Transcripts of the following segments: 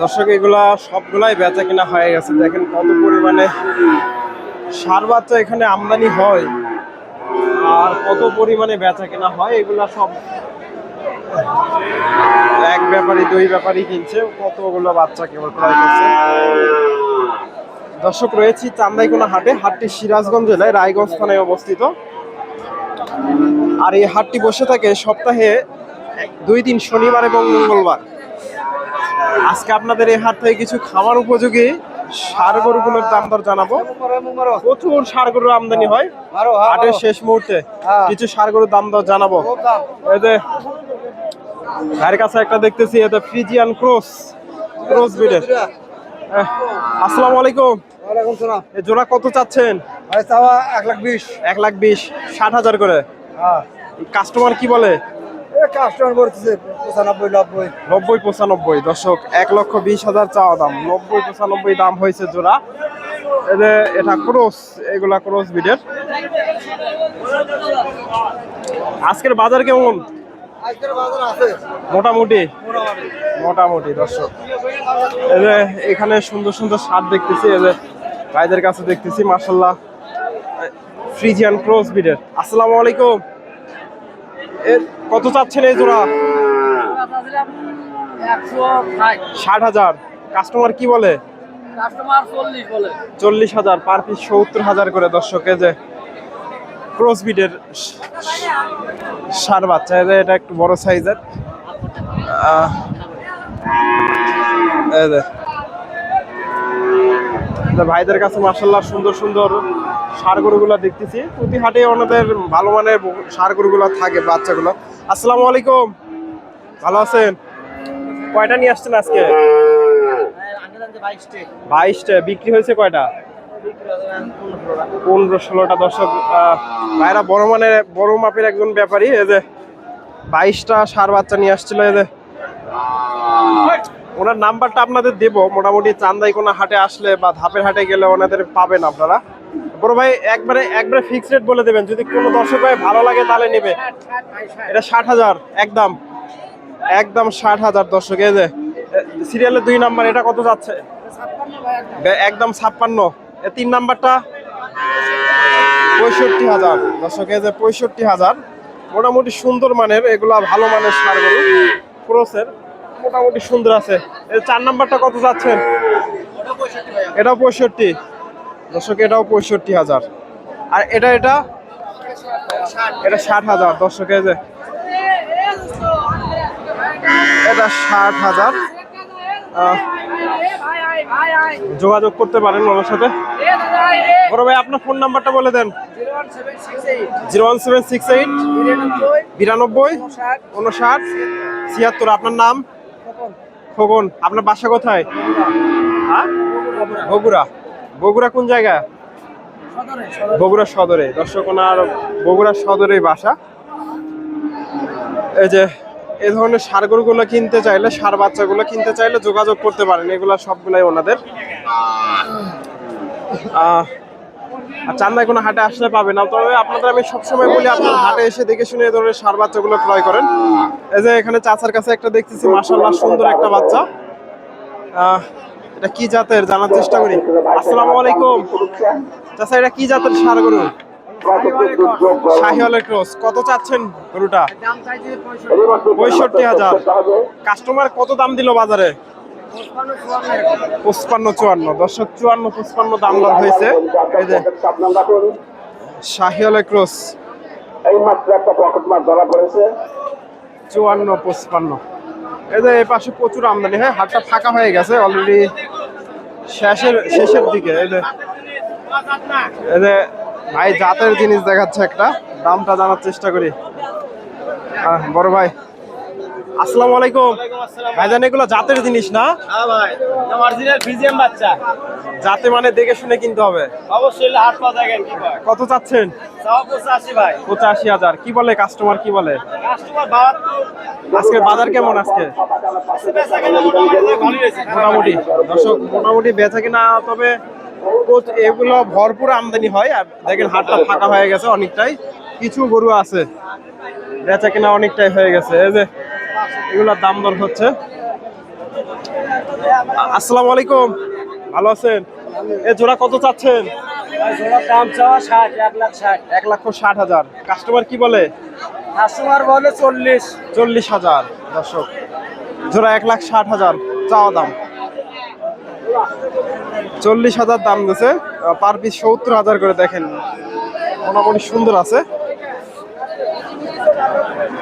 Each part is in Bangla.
দর্শক, এগুলা সবগুলাই বেচা কিনা হয়ে গেছে। দেখেন কত পরিমাণে সার বাচ্চা এখানে আমদানি হয় আর কত পরিমাণে বেচা কিনা হয়, এগুলা সব এক ব্যাপারী দুই ব্যাপারী কিনছে, কতগুলো বাচ্চা কেবল ক্রয় করছে। দর্শক, রয়েছি চান্দাইকোনা হাটে, হাটটি সিরাজগঞ্জ জেলায় রায়গঞ্জ থানায় অবস্থিত। আর এই হাটটি বসে থাকে সপ্তাহে দুই দিন, শনিবার এবং মঙ্গলবার। আজকে আপনাদের এই হাট থেকে কিছু খামার উপযোগী সার গরুগুলোর দাম দর জানাব। প্রচুর সার গরুর আমদানি হয়। হাটের শেষ মুহূর্তে কিছু সার গরুর দাম দর জানাব। এই যে ভাইয়ের কাছে একটা দেখতেছি এটা ফ্রিজিয়ান ক্রস ক্রস ব্রিডের আসসালামু আলাইকুম। ওয়ালাইকুম সালাম। এই জোড়া কত চাচ্ছেন? ভাই চাওয়া এক লাখ বিশ। এক লাখ বিশ ষাট হাজার করে। হ্যাঁ। কাস্টমার কি বলে? কাস্টমার বলতেছে পঁচানব্বই নব্বই। নব্বই পঁচানব্বই। দর্শক এক লক্ষ বিশ হাজার চাওয়া দাম। নব্বই পঁচানব্বই দাম হয়েছে জোড়া। যে এটা ক্রস এগুলা ক্রস বিডের। আজকের বাজার কেমন? আজকের বাজার আছে। মোটামুটি? মোটামুটি। দর্শক। এখানে সুন্দর সুন্দর শার্ট দেখতেছি। ভাইদের কাছে দেখতেছি মার্শাল্লাহ ফ্রিজিয়ান ক্রস বিডের। আসসালামু আলাইকুম। এর কত চাচ্ছেন এই জোড়া? ষাট হাজার। কাস্টমার কি বলে? চল্লিশ হাজার, পার পিস সত্তর হাজার করে। দর্শকে যে ক্রস বিডের সার বাচ্চা এটা একটু বড় সাইজের তো ভাইদের কাছে মার্শাল্লাহ সুন্দর সুন্দর সার গরুগুলো দেখতেছি। প্রতি হাটে ওনাদের ভালো মানের সার গরুগুলো থাকে বাচ্চাগুলো। আসসালামু আলাইকুম। ভালো আছেন? কয়টা নিয়ে আসছেন আজকে? বাইশটা। বিক্রি হয়েছে কয়টা? পনেরো ষোলোটা। দর্শক ভাইরা বড় মানের, বড় মাপের একজন ব্যাপারী, এই যে বাইশটা সার বাচ্চা নিয়ে আসছিল, এই যে ওনার নাম্বারটা আপনাদের দেব। মোটামুটি চান্দাই কোনো হাটে আসলে বা ধাপের হাটে গেলে ওনাদের পাবেন আপনারা। বড় ভাই, একবারে একবারে ফিক্স রেট বলে দেবেন। যদি কোনো দর্শক ভাই ভালো লাগে তাহলে নেবে। এটা ষাট হাজার, একদম। একদম ষাট হাজার দর্শক। এই যে সিরিয়ালের দুই নাম্বার, এটা কত যাচ্ছে? একদম ছাপ্পান্ন। তিন নাম্বারটা পঁয়ষট্টি হাজার। দর্শক, এই যে পঁয়ষট্টি হাজার। মোটামুটি সুন্দর মানের, এগুলা ভালো মানের সার গরু। ক্রসের। মোটামুটি সুন্দর আছে। চার নাম্বারটা কত যাচ্ছেন? এটাও পঁয়ষট্টি। দর্শক, এটাও পঁয়ষট্টি হাজার। আর এটা এটা? এটা ষাট হাজার। দর্শক, এই যে। এটা ষাট হাজার। যোগাযোগ করতে পারেন ওনার সাথে। বড় ভাই, আপনার ফোন নাম্বারটা বলে দেন। Zero one seven six eight, বিরানব্বই, উনষাট, ছিয়াত্তর। আপনার নাম? খোকন আপনার বাসা কোথায়? হ্যাঁ? বগুড়া। বগুড়া কোন জায়গা? বগুড়া সদরে। দর্শক ওনার বগুড়া সদরে বাসা। এই যে এই ধরনের সার গরুগুলো কিনতে চাইলে সার বাচ্চাগুলো কিনতে চাইলে যোগাযোগ করতে পারেন। এগুলা সবগুলাই ওনাদের। আহ, চান্দায় কোনো হাটে আসলে পাবে না। তবে আপনাদের আমি সবসময় বলি, আপনার হাটে এসে দেখে শুনে এই ধরনের সার বাচ্চাগুলো ক্রয় করেন। এই যে এখানে চাচার কাছে একটা দেখতেছি মাসাল্লাহ সুন্দর একটা বাচ্চা। এটা কি জাতের? জানার চেষ্টা করি। আসসালামু আলাইকুম। চাচা, এটা কি জাতের সার গরু? কত চাচ্ছেন গরুটা? পঁয়ষট্টি হাজার। কাস্টমার কত দাম দিল বাজারে? পঁচপান্ন চুয়ান্ন। দর্শক চুয়ান্ন পঁচপান্ন দাম দর হয়েছে। এই যে শাহিওয়ালের ক্রস। একটা চুয়ান্ন পঁচপান্ন। এই যে এই পাশে প্রচুর আমদানি হয় হাটটা ফাঁকা হয়ে গেছে অলরেডি শেষের শেষের দিকে। এই যে এই যে ভাই জাতের জিনিস দেখাচ্ছে একটা। দামটা জানার চেষ্টা করি। আহ, বড় ভাই। আসসালামু আলাইকুম। ভাইজান এগুলো জাতের জিনিস না? হ্যাঁ ভাই অরিজিনাল বাচ্চা। যাতে মানে দেখে শুনে কিনতে হবে। অবশ্যই হাট পা দেখেন কি কয় কত চাচ্ছেন? পঁচাশি ভাই। পঁচাশি হাজার। কি বলে কাস্টমার কি বলে? কাস্টমার বাহাত্তর। আজকে বাজার কেমন আজকে? মোটামুটি দর্শক মোটামুটি বেচা কিনা তবে এগুলো ভরপুর আমদানি হয়। আর দেখেন হাটটা ফাঁকা হয়ে গেছে অনেকটাই। কিছু গরু আছে। বেচা কিনা অনেকটাই হয়ে গেছে। এই যে এগুলোর দাম দর হচ্ছে। আসসালামু আলাইকুম। ভালো আছেন? এ জোড়া কত চাচ্ছেন? দাম চাওয়া ষাট এক লাখ ষাট। এক লক্ষ ষাট হাজার। কাস্টমার কি বলে? কাস্টমার বলে চল্লিশ। চল্লিশ হাজার। দর্শক জোড়া এক লাখ ষাট হাজার। চাওয়া দাম। চল্লিশ হাজার দাম পার পিস সত্তর হাজার করে দেখেন। মোটামুটি সুন্দর আছে।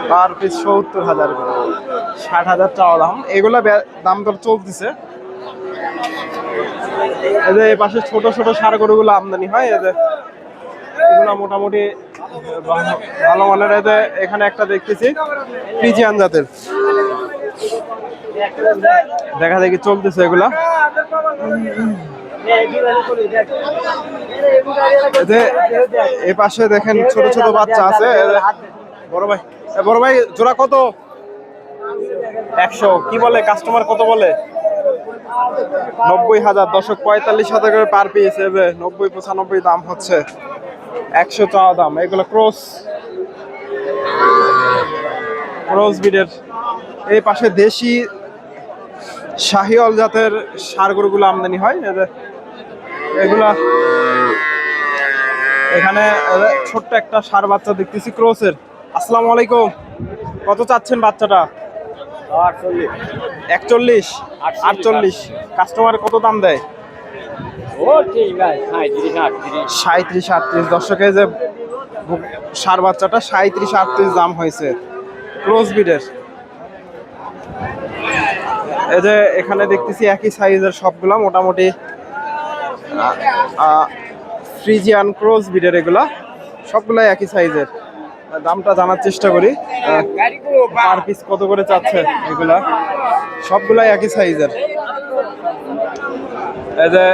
পার পিস সত্তর হাজার করে। ষাট হাজার চাওয়া দাম। এগুলা দাম দর চলতেছে। এই যে পাশে ছোট ছোট সার গরুগুলো আমদানি হয় এদের এগুলো মোটামুটি ভালো- মানের। এতে এখানে একটা দেখতেছি ফ্রিজিয়ান জাতের। দেখা দেখি চলতেছে এগুলা। এই পাশে দেখেন ছোট ছোট বাচ্চা আছে। বড় ভাই। এ বড় ভাই, জোড়া কত? একশো। কি বলে? কাস্টমার কত বলে? নব্বই হাজার। দশক পঁয়তাল্লিশ হাজার করে পার পিস যে নব্বই, পঁচানব্বই দাম হচ্ছে। একশো চাওয়া দাম। এগুলো ক্রস ক্রস বিডের এই পাশে দেশি শাহিওয়াল জাতের সারগরগুলো আমদানি হয়। এগুলা। এখানে ছোট্ট একটা সার বাচ্চা দেখতেছি ক্রসের আসসালামু আলাইকুম। কত চাচ্ছেন বাচ্চাটা? একচল্লিশ? আটচল্লিশ। কাস্টমার কত দাম দেয়? সাঁত্রিশ আটত্রিশ। দর্শকে যে সার বাচ্চাটা সাঁত্রিশ আটত্রিশ দাম হয়েছে। ক্রস বিডের। এই যে এখানে দেখতেছি একই সাইজের সবগুলা মোটামুটি ফ্রিজিয়ান ক্রস বিডের এগুলা। সবগুলাই একই সাইজের। দামটা জানার চেষ্টা করি। পার পিস কত করে চাচ্ছে এগুলা? সবগুলাই একই সাইজের এই যে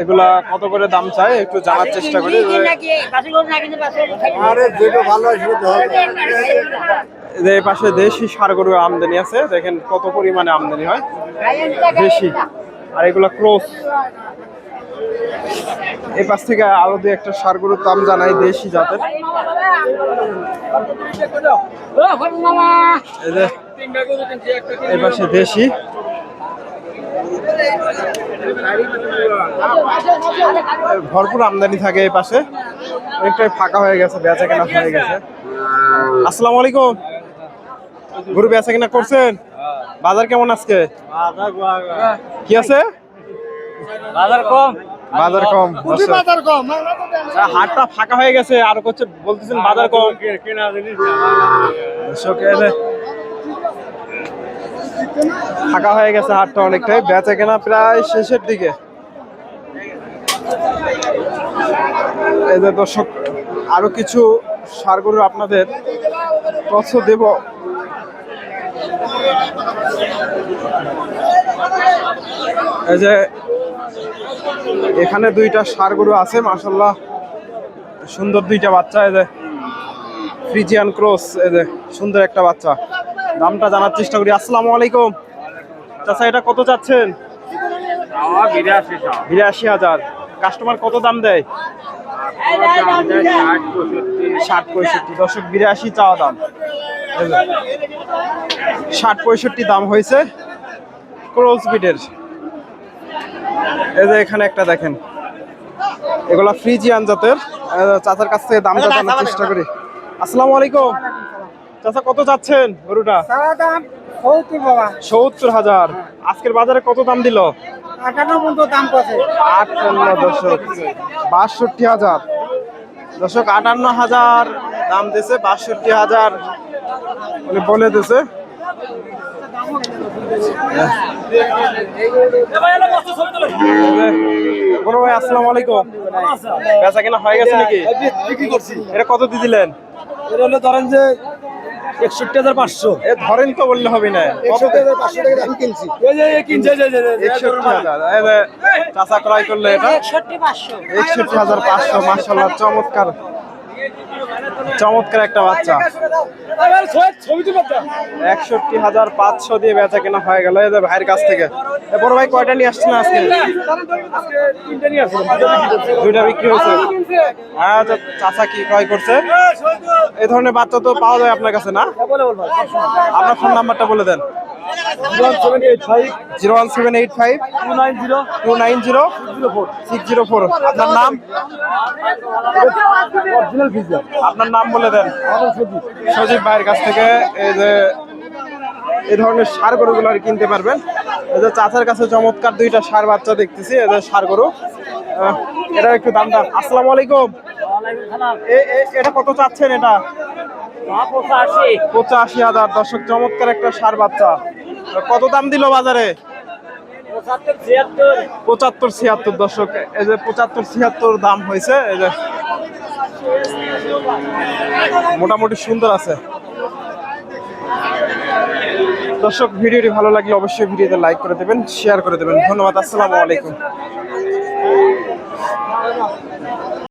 এগুলা কত করে দাম চাই একটু জানার চেষ্টা করি। যে- পাশে দেশি সার গরু আমদানি আছে। দেখেন কত পরিমাণে আমদানি হয়। দেশি। আর এগুলা ক্রস এই পাশ থেকে আরও দু একটা সার গরুর দাম জানাই দেশি জাতের। এই যে এই পাশে দেশি। ভরপুর আমদানি থাকে এই পাশে। অনেকটাই ফাঁকা হয়ে গেছে বেচা কেনা হয়ে গেছে। আসসালামু আলাইকুম। গরু বেচা কেনা করছেন? বাজার কেমন আজকে? কি আছে? বাজার কম? বাজার কম আচ্ছা, হাটটা ফাঁকা হয়ে গেছে আর করছে বলতেছেন বাজার কম। কেনা জিনিস ফাঁকা হয়ে গেছে হাটটা অনেকটাই বেচা কেনা প্রায় শেষের দিকে। এই যে দর্শক আরও কিছু সার গরু আপনাদের তথ্য দেব। এই যে এখানে দুইটা সার গরু আছে মাসাল্লাহ সুন্দর দুইটা বাচ্চা যে ফ্রিজিয়ান ক্রস যে সুন্দর একটা বাচ্চা। দামটা জানার চেষ্টা করি। আসসালামু আলাইকুম। চাচা, এটা কত চাচ্ছেন? বিরাশি হাজার। কাস্টমার কত দাম দেয়? ষাট পঁয়ষট্টি। দশক বিরাশি চাওয়া দাম। ষাট পঁয়ষট্টি দাম হয়েছে। ক্রোজ বিটের এই যে এখানে একটা দেখেন। এগুলা ফ্রিজিয়ান জাতের। চাচার কাছ থেকে দামটা জানার চেষ্টা করি। আসসালামু আলাইকুম চাচা কত যাচ্ছেন গরুটা? সত্তর হাজার। আজকের বাজারে কত দাম দিল? আটান্ন দাম দশক। বাষট্টি হাজার। দশক আটান্ন হাজার দাম দিছে বাষট্টি হাজার। উনি বলে দিছে ভাই, আসসালামু আলাইকুম। কেনা হয়ে গেছে নাকি? এটা কত দিয়ে দিলেন? এটা হলো ধরেন যে একষট্টি হাজার পাঁচশো এ ধরেন তো বললে হবে না। ক্রয় করলে এটা একষট্টি হাজার পাঁচশো চমৎকার। চমৎকার একটা বাচ্চা। একষট্টি হাজার পাঁচশো দিয়ে বেচা কেনা হয়ে গেল এদের ভাইয়ের কাছ থেকে বড় ভাই কয়টা নিয়ে আসছেন আজকে আজকে। দুইটা বিক্রি হয়েছে হ্যাঁ তো চাচা কি ক্রয় করছে এই ধরনের বাচ্চা তো পাওয়া যায় আপনার কাছে, না। আপনার ফোন নাম্বারটা বলে দেন zero one seven eight five two nine zero two nine zero zero four six zero four. আপনার নাম? আপনার নাম বলে দেন। সজীব। ভাইয়ের কাছ থেকে এই যে এই ধরনের সার গরুগুলো আর কিনতে পারবেন। এই যে চাচার কাছে চমৎকার দুইটা সার বাচ্চা দেখতেছি এই যে সার গরু। আহ, এটা একটু দাম দাম। আসসালামু আলাইকুম। এটা কত চাচ্ছেন এটা? পঁচাশি হাজার। দর্শক চমৎকার একটা সার বাচ্চা। কত দাম দিল বাজারে? পঁচাত্তর ছিয়াত্তর। দর্শক এই যে পঁচাত্তর ছিয়াত্তর দাম হয়েছে এই যে মোটামুটি সুন্দর আছে। দর্শক ভিডিওটি ভালো লাগলে অবশ্যই ভিডিওতে লাইক করে দেবেন শেয়ার করে দেবেন। ধন্যবাদ আসসালামু আলাইকুম।